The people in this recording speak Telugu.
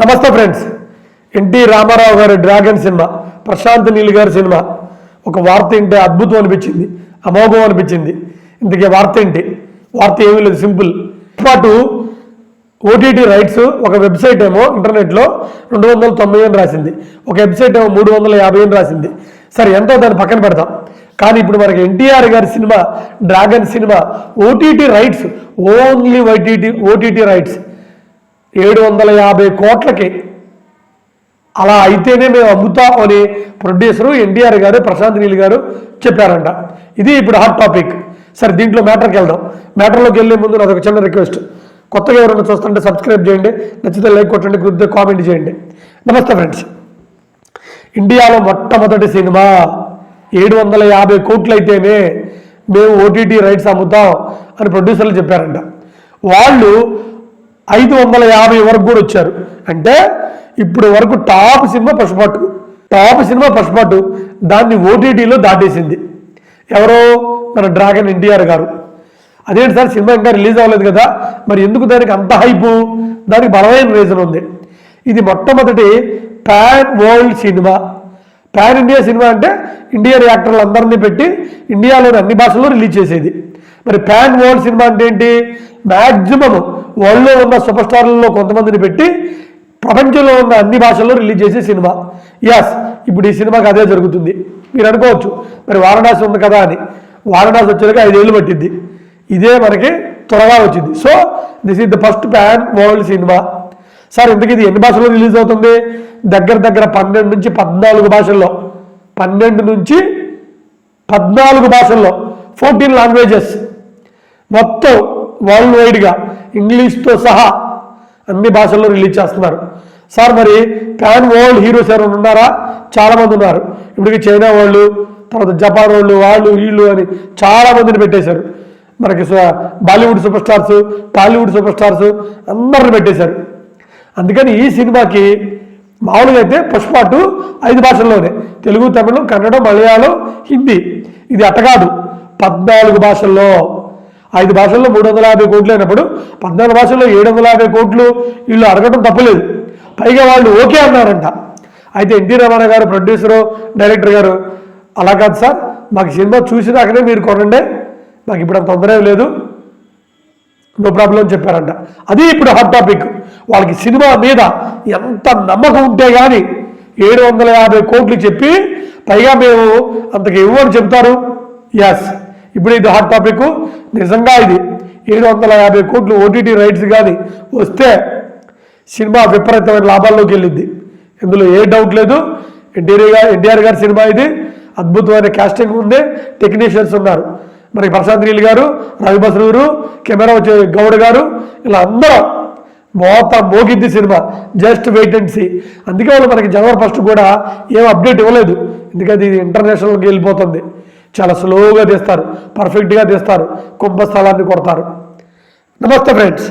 నమస్తే ఫ్రెండ్స్. ఎన్టీ రామారావు గారి డ్రాగన్ సినిమా ప్రశాంత్ నీల్ గారి సినిమా. ఒక వార్త ఏంటి అద్భుతం అనిపించింది అమోఘం అనిపించింది. ఇంతకీ వార్త ఏంటి? వార్త ఏమీ లేదు సింపుల్. పాటు ఓటీటీ రైట్స్ ఒక వెబ్సైట్ ఏమో ఇంటర్నెట్లో రెండు వందల తొంభై అని రాసింది. ఒక వెబ్సైట్ ఏమో మూడు వందల యాభై అని రాసింది. సరే ఎంతో దాన్ని పక్కన పెడతాం కానీ ఇప్పుడు మనకి ఎన్టీఆర్ గారి cinema Dragon cinema OTT rights only OTT OTT rights. ఏడు వందల యాభై కోట్లకి అలా అయితేనే మేము అమ్ముతాం అని ప్రొడ్యూసరు ఎన్టీఆర్ గారు ప్రశాంత్ నీల్ గారు చెప్పారంట. ఇది ఇప్పుడు హాట్ టాపిక్ సరే దీంట్లో మ్యాటర్కి వెళ్దాం. మ్యాటర్లోకి వెళ్ళే ముందు నాది ఒక చిన్న రిక్వెస్ట్. కొత్తగా ఎవరైనా చూస్తుంటే సబ్స్క్రైబ్ చేయండి నచ్చితే లైక్ కొట్టండి గుర్తు కామెంట్ చేయండి. నమస్తే ఫ్రెండ్స్. ఇండియాలో మొట్టమొదటి సినిమా ఏడు వందల యాభై కోట్లు అయితేనే మేము ఓటీటీ రైట్స్ అమ్ముతాం అని ప్రొడ్యూసర్లు చెప్పారంట. వాళ్ళు ఐదు వందల యాభై వరకు కూడా వచ్చారు. అంటే ఇప్పుడు వరకు టాప్ సినిమా పసుపాటు టాప్ సినిమా పసుపాటు దాన్ని ఓటీటీలో దాటేసింది. ఎవరో మన డ్రాగన్ ఎన్టీఆర్ గారు. అదేంటి సార్ సినిమా ఇంకా రిలీజ్ అవ్వలేదు కదా మరి ఎందుకు దానికి అంత హైపు? దానికి బలమైన రీజన్ ఉంది. ఇది మొట్టమొదటి pan world cinema. Pan India cinema అంటే ఇండియన్ యాక్టర్లు అందరినీ పెట్టి ఇండియాలోని అన్ని భాషల్లో రిలీజ్ చేసేది. మరి ప్యాన్ వరల్డ్ సినిమా అంటే ఏంటి? మ్యాక్సిమం వరల్డ్లో ఉన్న సూపర్ స్టార్లలో కొంతమందిని పెట్టి ప్రపంచంలో ఉన్న అన్ని భాషల్లో రిలీజ్ చేసే సినిమా. ఎస్ ఇప్పుడు ఈ సినిమాకి అదే జరుగుతుంది. మీరు అనుకోవచ్చు మరి వారణాసి ఉంది కదా అని. వారణాసి వచ్చేదాకా ఐదేళ్ళు పట్టింది. ఇదే మనకి త్వరగా వచ్చింది. So this is the first pan world cinema sir ఇంతకీ ఇది ఎన్ని భాషల్లో రిలీజ్ అవుతుంది? దగ్గర దగ్గర పన్నెండు నుంచి పద్నాలుగు భాషల్లో. పన్నెండు నుంచి పద్నాలుగు భాషల్లో. ఫోర్టీన్ లాంగ్వేజెస్ మొత్తం వరల్డ్ వైడ్గా ఇంగ్లీష్తో సహా అన్ని భాషల్లో రిలీజ్ చేస్తున్నారు. సార్ మరి ప్యాన్ వరల్డ్ హీరోస్ ఎవరైనా ఉన్నారా? చాలామంది ఉన్నారు. ఇప్పటికి చైనా వాళ్ళు తర్వాత జపాన్ వాళ్ళు వాళ్ళు వీళ్ళు అని చాలా మందిని పెట్టేశారు. మనకి స- Bollywood super stars Tollywood super stars అందరిని పెట్టేశారు. అందుకని ఈ సినిమాకి మామూలుగా అయితే పుష్పాటు ఐదు భాషల్లోనే. తెలుగు తమిళం కన్నడం మలయాళం హిందీ. ఇది అట్టకాదు. పద్నాలుగు భాషల్లో. ఐదు భాషల్లో మూడు వందల యాభై కోట్లు అయినప్పుడు పద్నాలుగు భాషల్లో ఏడు వందల యాభై కోట్లు వీళ్ళు అడగడం తప్పలేదు. పైగా వాళ్ళు ఓకే అన్నారంట. అయితే ఎన్టీ రమణ గారు ప్రొడ్యూసరు డైరెక్టర్ గారు అలా కాదు సార్ మాకు సినిమా చూసినాకనే మీరు కొనండి. మాకు ఇప్పుడు అంత తొందర లేదు. నో ప్రాబ్లం అని చెప్పారంట. అది ఇప్పుడు హాట్ టాపిక్ వాళ్ళకి సినిమా మీద ఎంత నమ్మకం ఉంటే కానీ ఏడు వందల యాభై కోట్లు చెప్పి పైగా మేము అంతకు ఇవ్వని చెప్తారు. ఎస్ ఇప్పుడు ఇది హాట్ టాపిక్ నిజంగా ఇది ఏడు వందల యాభై కోట్లు ఓటీటీ రైట్స్ కానీ వస్తే సినిమా విపరీతమైన లాభాల్లోకి వెళ్ళింది. ఇందులో ఏ డౌట్ లేదు. ఎన్టీఆర్ గారు ఎన్టీఆర్ గారి సినిమా ఇది. అద్భుతమైన క్యాస్టింగ్ ఉంది. టెక్నీషియన్స్ ఉన్నారు. మరి ప్రశాంత్ నీల్ గారు రవి బసరూరు కెమెరా వచ్చే గౌడ్ గారు ఇలా అందరూ మోత మోగింది cinema. Just wait and see. అందుకే వాళ్ళు మనకి జనవరి ఫస్ట్ కూడా ఏం అప్డేట్ ఇవ్వలేదు. ఎందుకంటే ఇది ఇంటర్నేషనల్కి వెళ్ళిపోతుంది. చాలా స్లోగా తీస్తారు. పర్ఫెక్ట్గా తీస్తారు. కుంభస్థలాన్ని కొడతారు. నమస్తే ఫ్రెండ్స్.